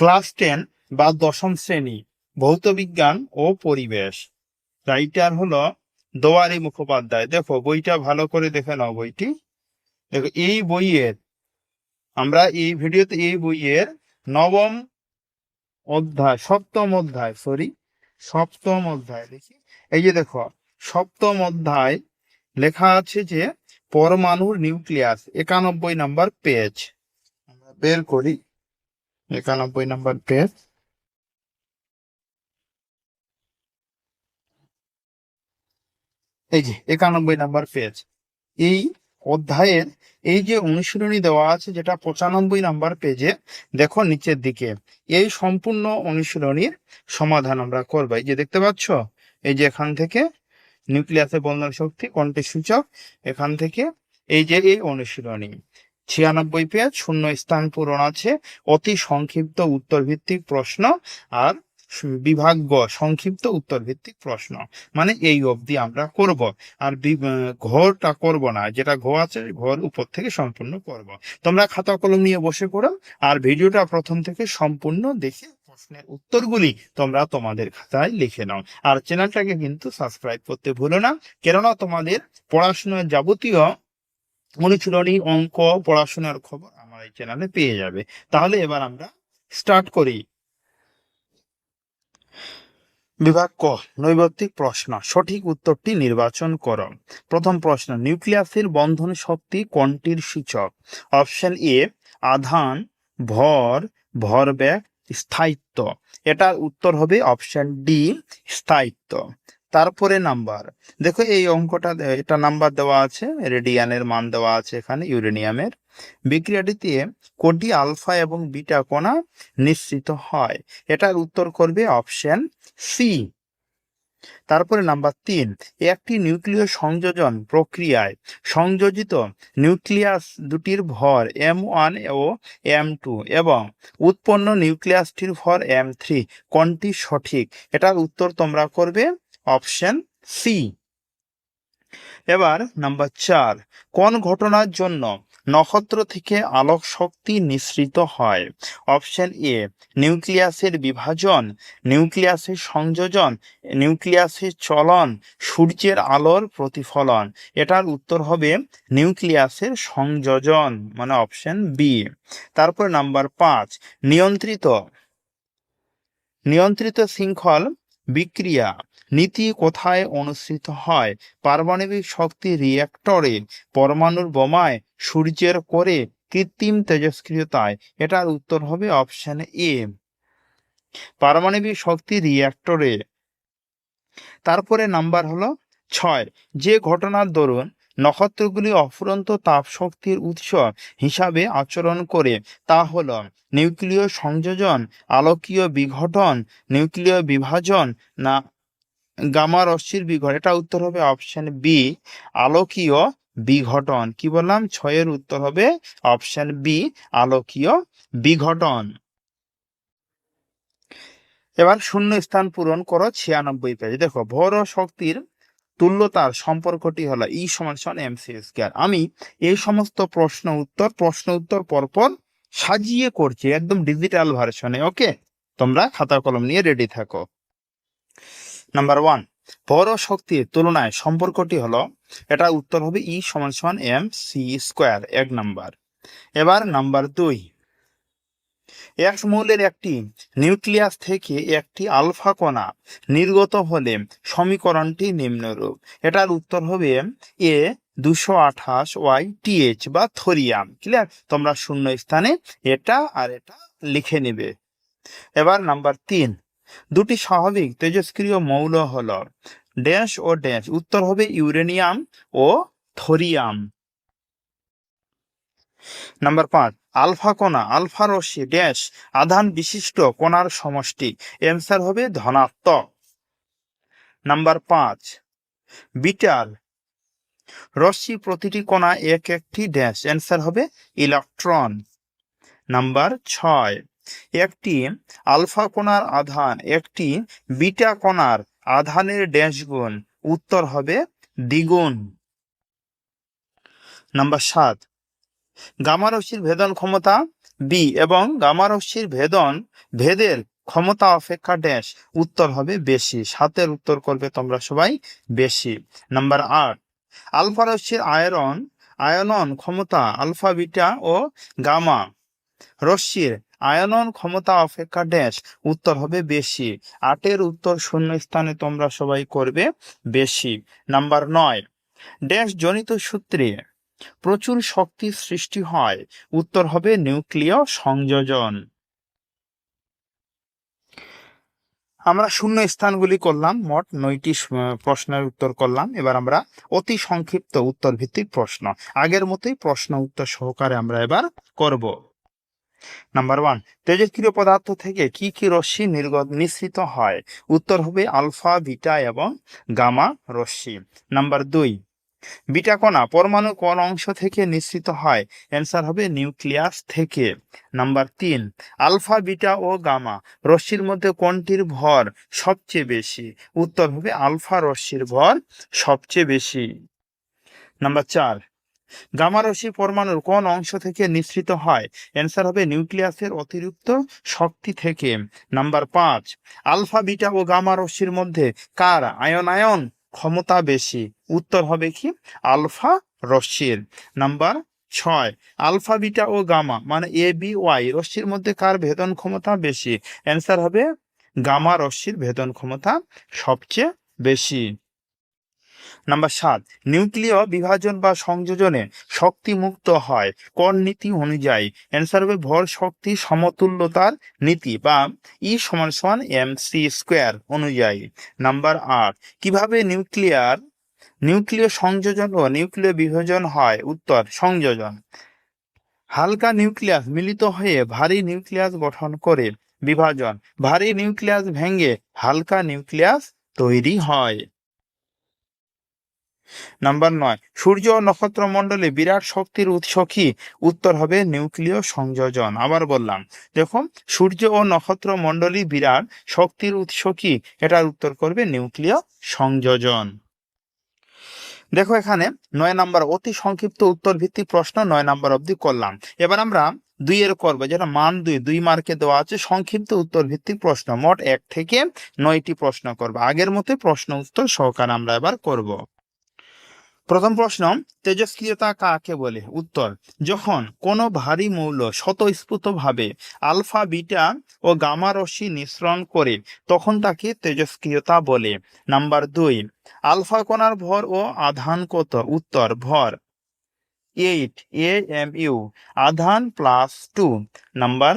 Class ten বা দশম শ্রেণি, ভৌত বিজ্ঞান ও পরিবেশ। রাইটার হলো দোয়ারি মুখোপাধ্যায়। দেখো, বইটা ভালো করে দেখে নাও বইটি। দেখো, এই বইয়ের, আমরা এই ভিডিওতে এই বইয়ের নবম অধ্যায়, সপ্তম অধ্যায় সরি সপ্তম অধ্যায় দেখি। এই যে দেখো, সপ্তম অধ্যায় লেখা আছে যে পরমাণুর নিউক্লিয়াস, একানব্বই নাম্বার পেজ আমরা বের করি। একানব্বই নাম্বার পেজ এই যে, একানব্বই নাম্বার পেজ এই অধ্যায়ের, এই যে অনুশীলনী দেওয়া আছে, যেটা পঁচানব্বই নাম্বার পেজে দেখো নিচের দিকে। এই সম্পূর্ণ অনুশীলনীর সমাধান আমরা করব। এই যে দেখতে পাচ্ছ? এই যে এখান থেকে নিউক্লিয়াসের বন্ধন শক্তি কোনটি সূচক, এখান থেকে এই যে এই অনুশীলনী। ছিয়ানব্বই পেজ, শূন্য স্থান পূরণ আছে। অতি সংক্ষিপ্ত উত্তর ভিত্তিক প্রশ্ন আর বিভাগ গ সংক্ষিপ্ত উত্তর ভিত্তিক প্রশ্ন। মানে এই অবধি আমরা করব। আর ঘরটা করব না, যেটা ঘ আছে, ঘর উপর থেকে সম্পূর্ণ করব। তোমরা খাতা কলম নিয়ে বসে পড়ো, আর ভিডিওটা প্রথম থেকে সম্পূর্ণ দেখে প্রশ্নের উত্তরগুলি তোমরা তোমাদের খাতায় লিখে নাও। আর চ্যানেলটাকে কিন্তু সাবস্ক্রাইব করতে ভুলো না, কেননা তোমাদের পড়াশোনার যাবতীয় অনুশীলনী, অঙ্ক, পড়াশোনার খবর আমার এই চ্যানেলে পেয়ে যাবে। তাহলে এবার আমরা স্টার্ট করি। বিভাগ ক, নৈবত্তিক প্রশ্ন। সঠিক উত্তরটি নির্বাচন করো। প্রথম প্রশ্ন, নিউক্লিয়াসের বন্ধন শক্তি কোনটির সূচক? অপশন এ, আধান, ভর, ভরবেগ, স্থায়িত্ব। এটার উত্তর হবে অপশন ডি, স্থায়িত্ব। তারপরে নাম্বার। দেখো এই অঙ্কটা, এটা নাম্বার দেওয়া আছে, রেডিয়ানের মান দেওয়া আছে এখানে, ইউরেনিয়ামের। বিক্রিয়াটিতে কোটি আলফা এবং বিটা কণা নিশ্চিত হয়? এটার উত্তর করবে অপশন সি। তারপরে নাম্বার তিন, একটি নিউক্লিয় সংযোজন প্রক্রিয়ায় সংযোজিত নিউক্লিয়াস দুটির ভর এম ওয়ান ও এম টু এবং উৎপন্ন নিউক্লিয়াসটির ভর এম থ্রি। কোনটি সঠিক? এটার উত্তর তোমরা করবে অপশন সি। এবার নাম্বার চার, কোন ঘটনার জন্য নক্ষত্র থেকে আলোক শক্তি নিঃসৃত হয়? অপশন এ, নিউক্লিয়াসের বিভাজন, নিউক্লিয়াসের সংযোজন, নিউক্লিয়াসের চলন, সূর্যের আলোর প্রতিফলন। এটার উত্তর হবে নিউক্লিয়াসের সংযোজন মানে অপশন বি। তারপর নাম্বার পাঁচ, নিয়ন্ত্রিত। নিয়ন্ত্রিত শৃঙ্খল বিক্রিয়া। নীতি কোথায় অনুষ্ঠিত হয়? পারমাণবিক শক্তি রিয়্যাক্টরে পরমাণুর বোমায় সূর্যের করে কৃত্রিম তেজস্ক্রিয়তায়। এটার উত্তর হবে অপশন এ পারমাণবিক শক্তি রিয়্যাক্টরে তারপরে নাম্বার হলো ছয়। যে ঘটনার দরুন নক্ষত্রগুলি অফুরন্ত তাপ শক্তির উৎস হিসাবে আচরণ করে। তা হল, নিউক্লিয় সংযোজন, আলোকীয় বিঘটন, নিউক্লিয় বিভাজন, না, গামা রশ্মির বিঘটন। এটা উত্তর হবে অপশন বি আলোকীয় বিঘটন। কি বললাম? ছয়ের উত্তর হবে অপশন বি আলোকীয় বিঘটন। এবার শূন্য স্থান পূরণ করো, ছিয়ানব্বই পেজ। দেখো, ভর শক্তির তুল্যতার সম্পর্কটি হলো ই সমান সমান এম সি স্কোয়ার আমি এই সমস্ত প্রশ্ন উত্তর প্রশ্ন উত্তর পরপর সাজিয়ে করছি একদম ডিজিটাল ভার্সনে ওকে তোমরা খাতা কলম নিয়ে রেডি থাকো। নাম্বার ওয়ান ও শক্তির তুলনায় সম্পর্কটি হলো, এটা উত্তর হবে ই সমান সমান এম সি স্কোয়ার এক নাম্বার এবার নাম্বার দুই এক মৌলের একটি নিউক্লিয়াস থেকে একটি আলফা কণা নির্গত হলে সমীকরণটি নিম্নরূপ। এটার উত্তর হবে এ দুশো আঠাশ ওয়াই টিএইচ বা থোরিয়াম। ক্লিয়ার তোমরা শূন্য স্থানে এটা আর এটা লিখে নেবে। এবার নাম্বার তিন। দুটি স্বাভাবিক তেজস্ক্রিয় মৌল হল ড্যাশ ও ড্যাশ। উত্তর হবে ইউরেনিয়াম ও থোরিয়াম। নাম্বার পাঁচ আলফা কণা আলফা রশ্মি ড্যাশ আধান বিশিষ্ট কণার সমষ্টি। অ্যান্সার হবে ধনাত্মক। নাম্বার পাঁচ বিটার রশ্মি প্রতিটি কণা এক একটি ড্যাশ অ্যান্সার হবে ইলেকট্রন নাম্বার ছয়, একটি আলফা কণার আধান, একটি বিটা কণার আধানের ড্যাশ গুণ, উত্তর হবে দ্বিগুণ। নাম্বার সাত গামা রশ্মির ভেদন ক্ষমতা বি এবং গামা রশ্মির ভেদন ভেদের ক্ষমতা অপেক্ষা ড্যাশ উত্তর হবে বেশি। সাতের উত্তর করবে তোমরা সবাই বেশি। নাম্বার আট, আলফা রশ্মির আয়রন, আয়নন ক্ষমতা আলফা, বিটা ও গামা রশ্মির আয়নন ক্ষমতা অপেক্ষা ড্যাশ উত্তর হবে বেশি। আটের উত্তর শূন্য স্থানে তোমরা সবাই করবে বেশি। নাম্বার নয় ড্যাশ জনিত সূত্রে প্রচুর শক্তি সৃষ্টি হয়। উত্তর হবে নিউক্লিয় সংযোজন। আমরা শূন্য স্থানগুলি করলাম, মোট নয়টি প্রশ্নের উত্তর করলাম। এবার আমরা অতি সংক্ষিপ্ত উত্তর ভিত্তিক প্রশ্ন। আগের মতোই প্রশ্ন উত্তর সহকারে আমরা এবার করব। নাম্বার ওয়ান তেজস্ক্রিয় পদার্থ থেকে কি কি রশ্মি নির্গত নিঃসৃত হয়? উত্তর হবে আলফা, বিটা এবং গামা রশ্মি। নাম্বার দুই বিটা কণা পরমাণু কোন অংশ থেকে নিঃসৃত হয়? অ্যান্সার হবে নিউক্লিয়াস থেকে। নাম্বার তিন, আলফা, বিটা ও গামা রশ্মির মধ্যে কোনটির ভর সবচেয়ে বেশি? উত্তর হবে আলফা রশ্মির ভর সবচেয়ে বেশি। নাম্বার চার, গামা রশ্মি পরমাণুর কোন অংশ থেকে নিঃসৃত হয়? অ্যান্সার হবে নিউক্লিয়াসের অতিরিক্ত শক্তি থেকে। নাম্বার পাঁচ, আলফা, বিটা ও গামা রশ্মির মধ্যে কার আয়নায়ন ক্ষমতা বেশি। উত্তর হবে কি? আলফা রশ্মির। নাম্বার ছয়, আলফা, বিটা ও গামা মানে এ, বি, ওয়াই। রশ্মির মধ্যে কার ভেদন ক্ষমতা বেশি? অ্যান্সার হবে গামা রশ্মির ভেদন ক্ষমতা সবচেয়ে বেশি। নাম্বার সাত, নিউক্লিয় বিভাজন বা সংযোজনে শক্তি মুক্ত হয় কোন নীতি অনুযায়ী? অ্যান্সার হবে ভর শক্তি সমতুল্যতার নীতি বা ই সমান সমান এম সি স্কোয়ার অনুযায়ী। নাম্বার আট, কীভাবে নিউক্লিয়ার, নিউক্লিয় সংযোজন ও নিউক্লিয় বিভাজন হয়? উত্তর, সংযোজন। হালকা নিউক্লিয়াস মিলিত হয়ে ভারী নিউক্লিয়াস গঠন করে বিভাজন। ভারী নিউক্লিয়াস ভেঙে হালকা নিউক্লিয়াস তৈরি হয়। নাম্বার নয়, সূর্য ও নক্ষত্র মণ্ডলে বিরাট শক্তির উৎস কি উত্তর হবে নিউক্লিয় সংযোজন। আবার বললাম দেখো সূর্য ও নক্ষত্র মণ্ডলী বিরাট শক্তির উৎস কি এটার উত্তর করবে নিউক্লিয় সংযোজন। দেখো এখানে নয় নাম্বার, অতি সংক্ষিপ্ত উত্তর ভিত্তিক প্রশ্ন নয় নাম্বার অবধি করলাম। এবার আমরা দুই এর করব, যেটা মান দুই দুই মার্কে দেওয়া আছে, সংক্ষিপ্ত উত্তর ভিত্তিক প্রশ্ন। মোট এক থেকে নয়টি প্রশ্ন করব। আগের মতোই প্রশ্ন উত্তর সহকারে আমরা এবার করব। প্রথম প্রশ্ন, তেজস্ক্রিয়তা কাকে বলে? উত্তর, যখন কোনো ভারী মৌল স্বতঃস্ফূর্তভাবে আলফা, বিটা ও গামা রশ্মি নিঃসরণ করে, তখন তাকে তেজস্ক্রিয়তা বলে। নাম্বার দুই, আলফা কণার ভর ও আধান কত? উত্তর, ভর এইট এ এম ইউ আধান প্লাস টু। নাম্বার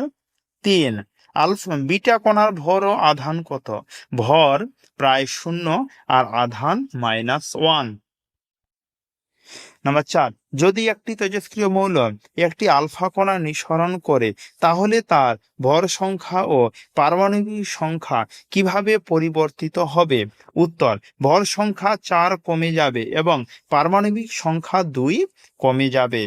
তিন, আলফা, বিটা কণার ভর ও আধান কত? ভর প্রায় শূন্য আর আধান মাইনাস ওয়ান। নাম্বার চার, যদি একটি তেজস্ক্রিয় মৌল একটি আলফা কণা নিঃসরণ করে, তাহলে তার ভর সংখ্যা ও পারমাণবিক সংখ্যা কীভাবে পরিবর্তিত হবে? উত্তর, ভর সংখ্যা চার কমে যাবে এবং পারমাণবিক সংখ্যা দুই কমে যাবে।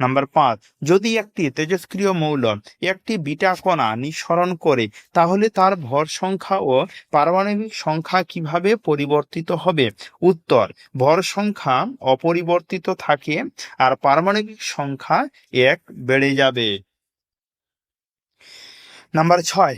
নাম্বার পাঁচ, যদি একটি তেজস্ক্রিয় মৌল একটি বিটা কণা নিঃসরণ করে, তাহলে তার ভর সংখ্যা ও পারমাণবিক সংখ্যা কীভাবে পরিবর্তিত হবে? উত্তর, ভর সংখ্যা অপরিবর্তিত থাকে আর পারমাণবিক সংখ্যা এক বেড়ে যাবে। নাম্বার ছয়,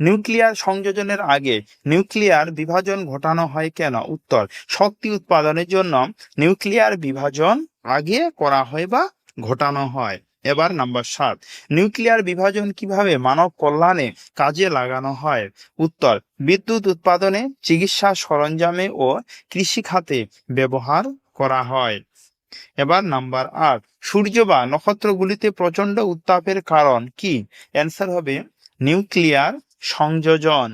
নিউক্লিয়ার সংযোজনের আগে নিউক্লিয়ার বিভাজন ঘটানো হয় কেন? উত্তর, শক্তি উৎপাদনের জন্য নিউক্লিয়ার বিভাজন আগে করা হয় বা ঘটানো হয়। এবার নাম্বার সাত নিউক্লিয়ার বিভাজন কীভাবে মানব কল্যাণে কাজে লাগানো হয়? উত্তর, বিদ্যুৎ উৎপাদনে চিকিৎসা সরঞ্জামে ও কৃষি খাতে ব্যবহার করা হয়। এবার নাম্বার আট, সূর্য বা নক্ষত্রগুলিতে প্রচণ্ড উত্তাপের কারণ কি? অ্যান্সার হবে নিউক্লিয়ার সংযোজন।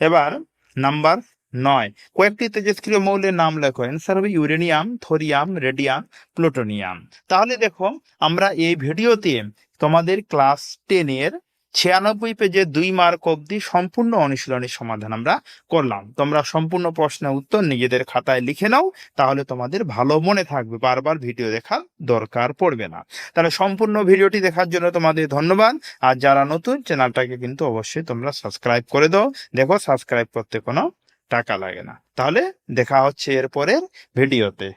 এবার নাম্বার নয়। কয়েকটি তেজস্ক্রিয় মৌলের নাম লেখো অ্যান্সার হবে ইউরেনিয়াম, থোরিয়াম, রেডিয়াম, প্লুটোনিয়াম। তাহলে দেখো, আমরা এই ভিডিওতে তোমাদের ক্লাস টেনের ছিয়ানব্বই পেজে দুই মার্ক অবধি সম্পূর্ণ অনুশীলনের সমাধান আমরা করলাম। তোমরা সম্পূর্ণ প্রশ্নের উত্তর নিজেদের খাতায় লিখে নাও, তাহলে তোমাদের ভালো মনে থাকবে। বারবার ভিডিও দেখার দরকার পড়বে না। তাহলে সম্পূর্ণ ভিডিওটি দেখার জন্য তোমাদের ধন্যবাদ। আর যারা নতুন, চ্যানেলটাকে কিন্তু অবশ্যই তোমরা সাবস্ক্রাইব করে দাও। দেখো, সাবস্ক্রাইব করতে কোনো টাকা লাগে না। তাহলে দেখা হচ্ছে এরপরের ভিডিওতে।